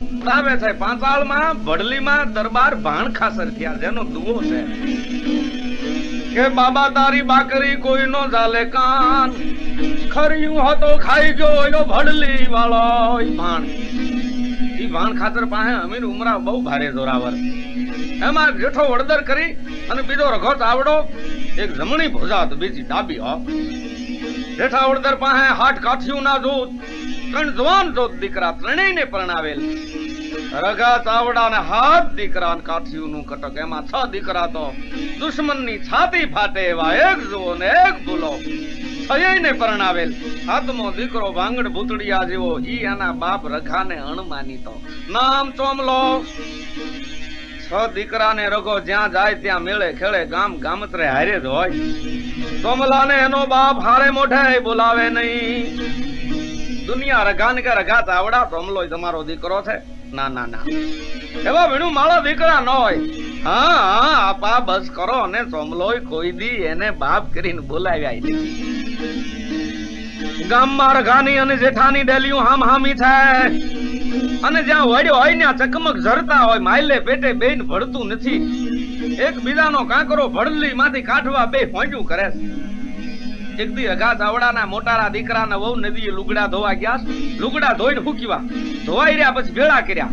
આવે છે. પાંચાળમાં ભડલીમાં દરબાર ભાણ ખાસર થયા જેનો દુવો છે. કે બાબા તારી બાકરી કોઈ નો ચાલે કાન. ખર્યું હતો, ખાઈ ગયો ભડલી વાળો ભાણ. ઈ ભાણ ખાતર પાસે અમીર ઉમરા બહુ ભારે જોરાવર. એમાં જેઠો વડદર કરી અને બીજો રઘો આવડો એક જમણી ભોજા તો બીજી ડાબી, હો. જેઠા વડદર પાસે હાથ કાઠિયું ના જોત ત્રણ જવાન જોત દીકરા ત્રણેયને પરણાવેલ. રગા ચાવડા ને હાથ દીકરા ને કાઠિયું નું કટક. એમાં છ દીકરા તો દુશ્મનની છાતી ફાટે એવા એક જુઓ ને એક ભૂલો. છયને પરણાવેલ. હાથમો દીકરો ભાંગડ ભૂતડિયા જેવો, ઈ એના બાપ રઘાને અણમાની તો નામ ચોમલો. છ દીકરાને રગો જ્યાં જાય ત્યાં મેળે ખેડે ગામ ગામત્રે હારે જ હોય. ચોમલાને એનો બાપ હારે મોઢે બોલાવે નહીં. દુનિયા રઘા કે રઘા તાવડા ચોમલો તમારો દીકરો છે. ના ના ના. એવા વીણું માળો દીકરા ન હોય. હા હા, આપા બસ કરો અને સોમલોય કોઈ દી એને બાપ કરીને બોલાવ્યા ગામમાં રઘાની અને જેઠાની ડેલીયું હામ હામી થાય અને જ્યાં વડ્યો હોય ને ચકમક ઝરતા હોય, માઇલે પેટે બેન ભળતું નથી. એક બીજાનો કાંકરો ભડલી માંથી કાઢવા બે ફોંજ્યું કરે છે. એક દી અઘા ચાવડાના મોટારા દીકરાના વહુ નદીએ લુગડા ધોવા ગયા લુગડા ધોઈને ફૂક્યા ધોવાઈ રહ્યા પછી ભેળા કર્યા.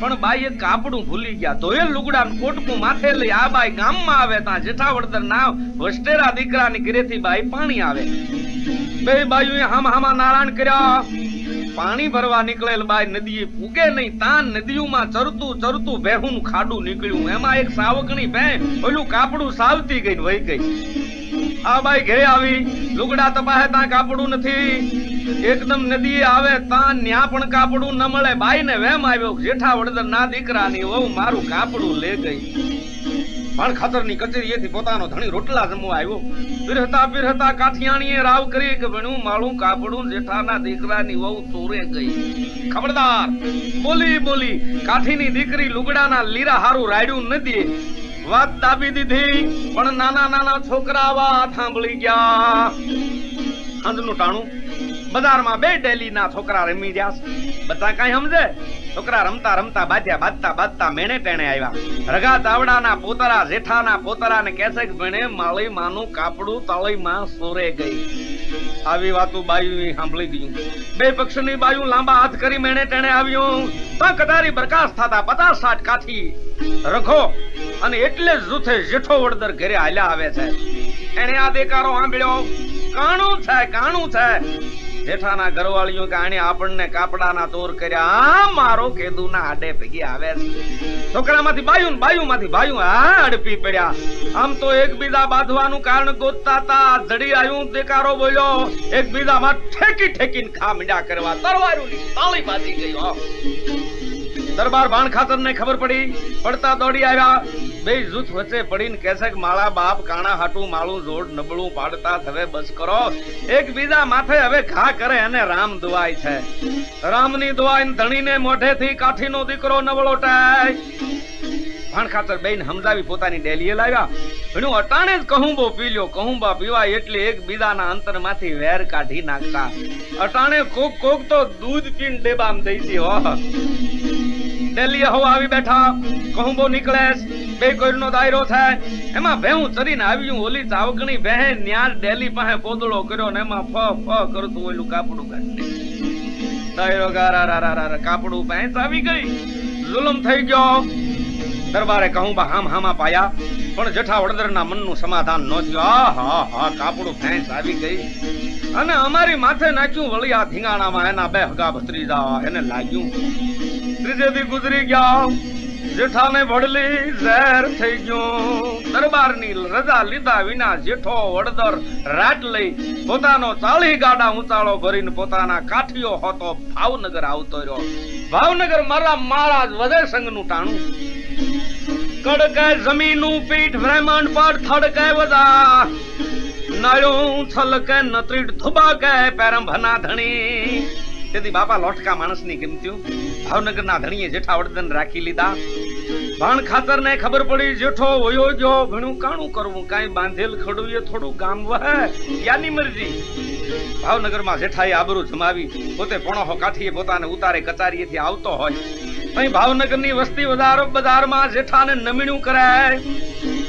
પણ બાઈએ કાપડું ભૂલી ગયા. ધોયેલ લુગડા કોટકું માથે લઈ આ બાઈ ગામમાં આવે ત્યાં જેઠાવડતર ના વસ્ટેરા દીકરાની ઘરેથી બાઈ પાણી આવે. બે બાયુએ હામ હામા નારાયણ કર્યા. પાણી ભરવા નીકળેલ બાઈ નદીએ પૂગે નહીં. તાન નદીઓમાં ચરતું ચરતું ભેહું ખાડું નીકળ્યું. એમાં એક સાવકણી ભે ઓલું કાપડું સાવતી ગઈ વહી ગઈ. આ બાઈ ઘરે આવી. લુગડા તપાહે તા કાપડું નથી. એકદમ નદીએ આવે તા ન્યા પણ કાપડું ન મળે. બાઈ ને વેમ આવ્યો જેઠા વડદર ના દીકરાની વહુ મારું કાપડું લે ગઈ. પણ ખાતરની કચેરીએથી પોતાનો ધણી રોટલા જમવા આવ્યો. પીરહતા પીરહતા કાઠિયાણીએ રાવ કરી કે ભણું માળું કાપડું જેઠાના દીકરાની વહુ ચોરે ગઈ. ખબરદાર, બોલી બોલી કાઠીની દીકરી લુગડાના લીરા હારું રાડ્યું નથી વાત દાબી દીધી, પણ નાના નાના છોકરા વાત સાંભળી ગયા. સાંજનું ટાણું. બજારમાં બે ડેલી ના છોકરા રમી ગયા બધા કઈ સમજે? છોકરા રમતા રમતા બાજ્યા બાજતા બાજતા મેણે ટેણે આવ્યા. રગા ચાવડાના પોતરા, જેઠાના પોતરાને કહે છે કે ભણે માળી માનું કાપડું તળી માં સોરે ગઈ. આવી વાતો બાયુ સાંભળી ગયું બે પક્ષની બાયુ લાંબા હાથ કરી મેણે ટેણે આવ્યું. તો કદારી બરકાસ થતા પચાસ સાઠ કાઠી રખો અને એટલે જૂથે જેઠો વડદર ઘરે હાલ્યા આવે છે. એને આ દેકારો સાંભળ્યો. કાણું છે કાણું છે. જેઠાના ઘરવાળીઓ કે આને આપણને કાપડાના તોર કર્યા, આ મારો કેદુના આડે ભેગી આવે છોકરામાંથી બાયું બાયુમાંથી બાયું, આ અડપી પડ્યા. આમ તો એકબીજા બાંધવાનું કારણ ગોતતા તા ધડી આવ્યું દેકારો બોલ્યો, એકબીજામાં ઠેકી ઠેકીને ખા મીંડા કરવા. તરવારું તાળી બાજી ગયો. દરબાર ભાણ ખાતર ને ખબર પડી. પડતા દોડી આવ્યા. બે જૂથ વચ્ચે પડીને કહેશે કે માળા બાપ કાણા હાટું માળું જોડ નબળું પાડતા હવે બસ કરો. એકબીજા માથે હવે ઘા કરે અને રામ દુવાય છે. રામની દુવાય ધણીને મોઢેથી કાઠીનો દીકરો નબળો ટાય. ભણ ખાતર બેન સમજાવી પોતાની ડેલીએ લાવ્યા. ભણ્યું, અટાણે જ કહુંબો પી લ્યો કહુંબા પીવાય એટલે એકબીજાના અંતરમાંથી વેર કાઢી નાખતા. અટાણે કોક કોક તો દૂધ પીને ડેબામ દઈ દી હો. ડેલી હો આવી બેઠા. કહુંબો નીકળે છે, દાયરો થાય એમાં ભેહું ચરીને આવ્યું ઓલી ચાવકણી ભેહ ન્યાર ડેલી પાસે પોદળો કર્યો ને એમાં ફ ફ કરતું ઓલું કાપડું કાઢી દાયરો ગારા રા રા કાપડું ભેંસ આવી ગઈ. જુલમ થઈ ગયો. દરબારે કહું બા હામ હામા પાયા. પણ જઠા વડદરના મનનું સમાધાન ન થયું. આ હા હા કાપડું ભેંસ આવી ગઈ. અને અમારી માથે નાખ્યું વળી આ ધીંગાણામાં એના બે હગા ભત્રીજા એને લાગ્યું. ત્રીજે દી ગુજરી ગયા. જેઠાને વડલી ઝેર થઈ ગયું. દરબારની રજા લીધા વિના જેઠો વડદર રાટ લઈ પોતાનો ચાળી ગાડા ઉતાળો ભરીને પોતાના કાઠીઓ હતો ભાવનગર આવતો ભાવનગર મારા માળા જ વધે સંગનું ટાણું. કડકે જમીનું પીઠ બ્રહ્માંડ પર થડકે બધા નાયો છલકે નત્રીડ થુબાકે પેરંભના ધણી. તેથી બાપા લોટકા માણસની કિંમત્યું ભાવનગરના ધણીએ જેઠા વડદન રાખી લીધા. ભાણ ખાતર ને ખબર પડી, જેઠો વયો ગયો. ઘણું કાણું કરવું, કાંઈ બાંધેલ ખડુએ થોડું ગામ વહે. યાની મરજી. ભાવનગરમાં જેઠાએ આબરૂ જમાવી. પોતે પોણો કાઠીએ પોતાને ઉતારે કચારીએથી આવતો હોય. અહીં ભાવનગરની વસ્તી વધારો બજારમાં જેઠાને નમણ્યું કરાય.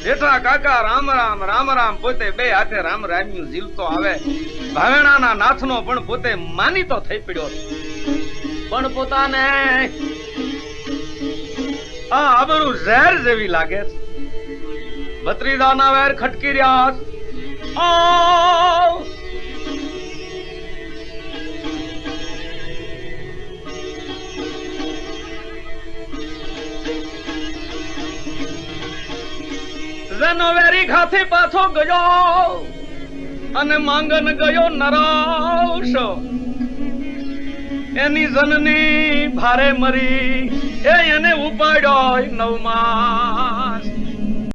જેઠા, કાકા, રામ રામ રામ રામ. પોતે બે હાથે રામ રામ્યું જીવતો આવે. ભાવેણાના નાથનો પણ પોતે માનીતો થઈ પડ્યો પણ પોતાને આ આબરૂ ઝેર જેવી લાગે છે. ભત્રીજાના વેર ખટકી રહ્યા! જનવેરી ખાથી પાછો ગયો. અને માંગન ગયો નરાશ. એની જનની ભારે મરી. એ એને ઉપાડ્યો નવમાં.